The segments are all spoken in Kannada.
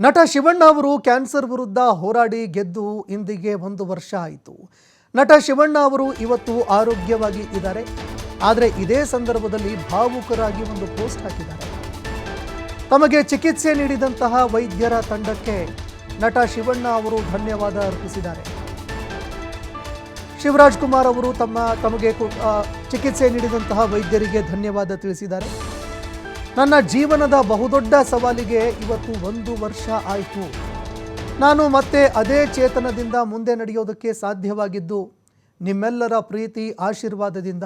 ನಟ ಶಿವಣ್ಣ ಅವರು ಕ್ಯಾನ್ಸರ್ ವಿರುದ್ಧ ಹೋರಾಡಿ ಗೆದ್ದು ಇಂದಿಗೆ ಒಂದು ವರ್ಷ ಆಯಿತು. ನಟ ಶಿವಣ್ಣ ಅವರು ಇವತ್ತು ಆರೋಗ್ಯವಾಗಿ ಇದ್ದಾರೆ. ಆದರೆ ಇದೇ ಸಂದರ್ಭದಲ್ಲಿ ಭಾವುಕರಾಗಿ ಒಂದು ಪೋಸ್ಟ್ ಹಾಕಿದ್ದಾರೆ. ತಮಗೆ ಚಿಕಿತ್ಸೆ ನೀಡಿದಂತಹ ವೈದ್ಯರ ತಂಡಕ್ಕೆ ನಟ ಶಿವಣ್ಣ ಅವರು ಧನ್ಯವಾದ ಅರ್ಪಿಸಿದ್ದಾರೆ. ಶಿವರಾಜ್ ಕುಮಾರ್ ಅವರು ತಮ್ಮ ತಮಗೆ ಚಿಕಿತ್ಸೆ ನೀಡಿದಂತಹ ವೈದ್ಯರಿಗೆ ಧನ್ಯವಾದ ತಿಳಿಸಿದ್ದಾರೆ. ನನ್ನ ಜೀವನದ ಬಹುದೊಡ್ಡ ಸವಾಲಿಗೆ ಇವತ್ತು ಒಂದು ವರ್ಷ ಆಯಿತು. ನಾನು ಮತ್ತೆ ಅದೇ ಚೇತನದಿಂದ ಮುಂದೆ ನಡೆಯೋದಕ್ಕೆ ಸಾಧ್ಯವಾಗಿದ್ದು, ನಿಮ್ಮೆಲ್ಲರ ಪ್ರೀತಿ, ಆಶೀರ್ವಾದದಿಂದ.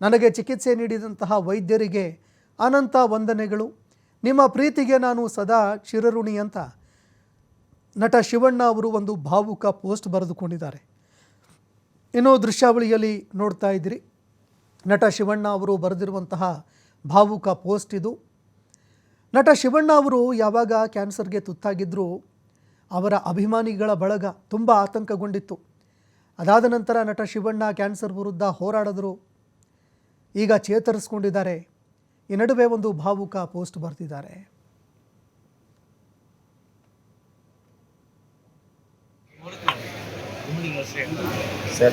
ನನಗೆ ಚಿಕಿತ್ಸೆ ನೀಡಿದಂತಹ ವೈದ್ಯರಿಗೆ ಅನಂತ ವಂದನೆಗಳು. ನಿಮ್ಮ ಪ್ರೀತಿಗೆ ನಾನು ಸದಾ ಚಿರಋಣಿ ಅಂತ ನಟ ಶಿವಣ್ಣ ಅವರು ಒಂದು ಭಾವುಕ ಪೋಸ್ಟ್ ಬರೆದುಕೊಂಡಿದ್ದಾರೆ. ಇನ್ನು ದೃಶ್ಯಾವಳಿಯಲ್ಲಿ ನೋಡ್ತಾ ಇದ್ದೀರಿ. ನಟ ಶಿವಣ್ಣ ಅವರು ಬರೆದಿರುವಂತಹ ಭಾವುಕ ಪೋಸ್ಟ್ ಇದು. ನಟ ಶಿವಣ್ಣ ಅವರು ಯಾವಾಗ ಕ್ಯಾನ್ಸರ್ಗೆ ತುತ್ತಾಗಿದ್ದರೂ ಅವರ ಅಭಿಮಾನಿಗಳ ಬಳಗ ತುಂಬ ಆತಂಕಗೊಂಡಿತ್ತು. ಅದಾದ ನಂತರ ನಟ ಶಿವಣ್ಣ ಕ್ಯಾನ್ಸರ್ ವಿರುದ್ಧ ಹೋರಾಡಿದ್ರು. ಈಗ ಚೇತರಿಸ್ಕೊಂಡಿದ್ದಾರೆ. ಈ ನಡುವೆ ಒಂದು ಭಾವುಕ ಪೋಸ್ಟ್ ಬರೆದಿದ್ದಾರೆ सर